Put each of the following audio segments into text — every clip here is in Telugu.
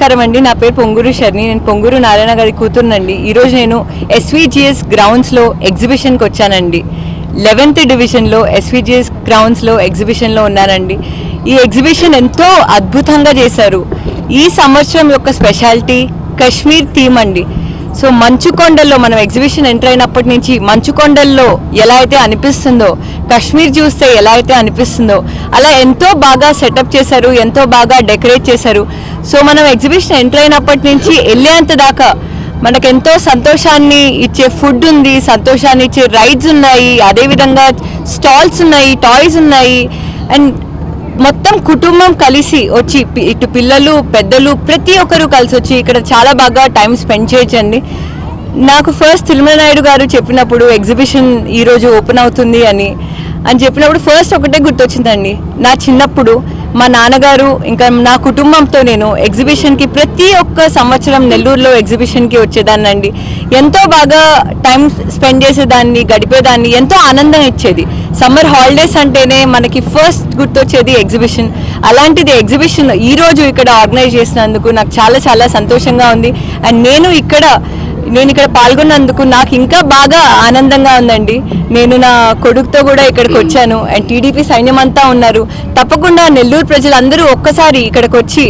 నమస్కారం అండి. నా పేరు పొంగూరు శర్ని నేను పొంగూరు నారాయణ గారి కూతురునండి. ఈరోజు నేను ఎస్విజిఎస్ గ్రౌండ్స్లో ఎగ్జిబిషన్కి వచ్చానండి. లెవెన్త్ డివిజన్లో ఎస్విజిఎస్ గ్రౌండ్స్లో ఎగ్జిబిషన్లో ఉన్నానండి. ఈ ఎగ్జిబిషన్ ఎంతో అద్భుతంగా చేశారు. ఈ సంవత్సరం యొక్క స్పెషాలిటీ కశ్మీర్ థీమ్ అండి. సో మంచు కొండల్లో మనం ఎగ్జిబిషన్ ఎంటర్ అయినప్పటి నుంచి మంచు కొండల్లో ఎలా అయితే అనిపిస్తుందో కాశ్మీర్ చూస్తే ఎలా అయితే అనిపిస్తుందో అలా ఎంతో బాగా సెటప్ చేశారు ఎంతో బాగా డెకరేట్ చేశారు. సో మనం ఎగ్జిబిషన్ ఎంటర్ అయినప్పటి నుంచి వెళ్ళేంత దాకా మనకెంతో సంతోషాన్ని ఇచ్చే ఫుడ్ ఉంది సంతోషాన్ని ఇచ్చే రైడ్స్ ఉన్నాయి అదేవిధంగా స్టాల్స్ ఉన్నాయి టాయ్స్ ఉన్నాయి. అండ్ మొత్తం కుటుంబం కలిసి వచ్చి ఇటు పిల్లలు పెద్దలు ప్రతి ఒక్కరు కలిసి వచ్చి ఇక్కడ చాలా బాగా టైం స్పెండ్ చేయొచ్చండి. నాకు ఫస్ట్ తిరుమల నాయుడు గారు చెప్పినప్పుడు ఎగ్జిబిషన్ ఈరోజు ఓపెన్ అవుతుంది అని అని చెప్పినప్పుడు ఫస్ట్ ఒకటే గుర్తొచ్చిందండి. నా చిన్నప్పుడు మా నాన్నగారు ఇంకా నా కుటుంబంతో నేను ఎగ్జిబిషన్కి ప్రతి ఒక్క సంవత్సరం నెల్లూరులో ఎగ్జిబిషన్కి వచ్చేదాన్నండి. ఎంతో బాగా టైం స్పెండ్ చేసేదాన్ని గడిపేదాన్ని ఎంతో ఆనందం ఇచ్చేది. సమ్మర్ హాలిడేస్ అంటేనే మనకి ఫస్ట్ గుర్తొచ్చేది ఎగ్జిబిషన్ అలాంటిది ఎగ్జిబిషన్ ఈరోజు ఇక్కడ ఆర్గనైజ్ చేసినందుకు నాకు చాలా చాలా సంతోషంగా ఉంది. అండ్ నేను ఇక్కడ నేను ఇక్కడ పాల్గొన్నందుకు నాకు ఇంకా బాగా ఆనందంగా ఉందండి. నేను నా కొడుకుతో కూడా ఇక్కడికి వచ్చాను. అండ్ టీడీపీ సైన్యం అంతా ఉన్నారు. తప్పకుండా నెల్లూరు ప్రజలందరూ ఒక్కసారి ఇక్కడికి వచ్చి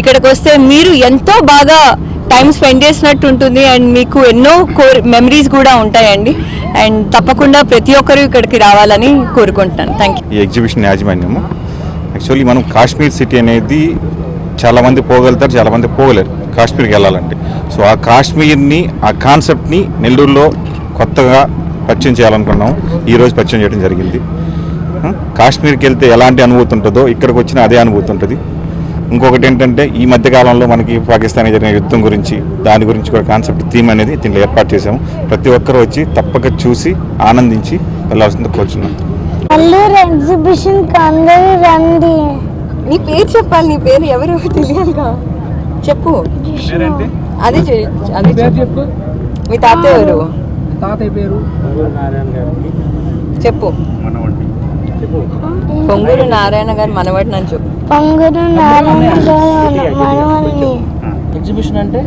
ఇక్కడికి వస్తే మీరు ఎంతో బాగా టైం స్పెండ్ చేసినట్టు ఉంటుంది అండ్ మీకు ఎన్నో కోర్ మెమరీస్ కూడా ఉంటాయండి. అండ్ తప్పకుండా ప్రతి ఒక్కరూ ఇక్కడికి రావాలని కోరుకుంటున్నాను. థ్యాంక్ యూ ఈ ఎగ్జిబిషన్ యాజమాన్యము. యాక్చువల్లీ మనం కాశ్మీర్ సిటీ అనేది చాలామంది పోగలుగుతారు చాలామంది పోగలేరు కాశ్మీర్కి వెళ్ళాలంటే. సో ఆ కాశ్మీర్ని ఆ కాన్సెప్ట్ని నెల్లూరులో కొత్తగా పరిచయం చేయాలనుకున్నాం. ఈరోజు పరిచయం చేయడం జరిగింది. కాశ్మీర్కి వెళ్తే ఎలాంటి అనుభూతి ఉంటుందో ఇక్కడికి వచ్చిన అదే అనుభూతి ఉంటుంది. ఇంకొకటి ఏంటంటే ఈ మధ్య కాలంలో మనకి పాకిస్తాన్ జరిగిన యుద్ధం గురించి దాని గురించి కూడా కాన్సెప్ట్ థీమ్ అనేది దీంట్లో ఏర్పాటు చేశాము. ప్రతి ఒక్కరు వచ్చి తప్పక చూసి ఆనందించి వెళ్ళాల్సింది కోరుచున్నాం. నెల్లూరు ఎగ్జిబిషన్ అందరూ రండి. నీ పేరు చెప్పాలి నీ పేరు ఎవరు తెలియాలిగా చెప్పు. అది అది పేరు చెప్పు. మీ తాత ఎవరు? తాతయ్య పేరు? చెప్పు. చెప్పు పొంగూరు నారాయణ గారు మనవాడు చెప్పు పొంగురు నారాయణ గారు ఎగ్జిబిషన్ అంటే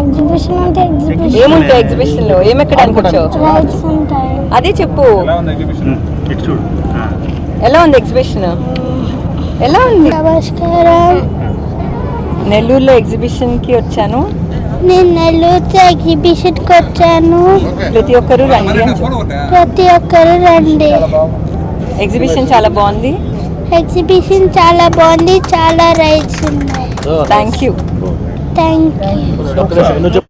ఎగ్జిబిషన్ అంటే? ఎగ్జిబిషన్ ఏముంటాయి ఎగ్జిబిషన్. లో ఏమెక్కడ అనుకుంటావు రైడ్స్ ఉంటాయి. అదే చెప్పు. ఎలా ఉంది ఎగ్జిబిషన్? ఎలా ఉంది నమస్కారం. నెల్లూరులో ఎగ్జిబిషన్కి వచ్చాను. నేను నెల్లూరు ఎగ్జిబిషన్కి వచ్చాను ప్రతి ఒక్కరూ రండి. ప్రతి ఒక్కరు రండి. ఎగ్జిబిషన్ చాలా బాగుంది. ఎగ్జిబిషన్ చాలా బాగుంది చాలా రైడ్స్ ఉన్నాయి. Thank you thank you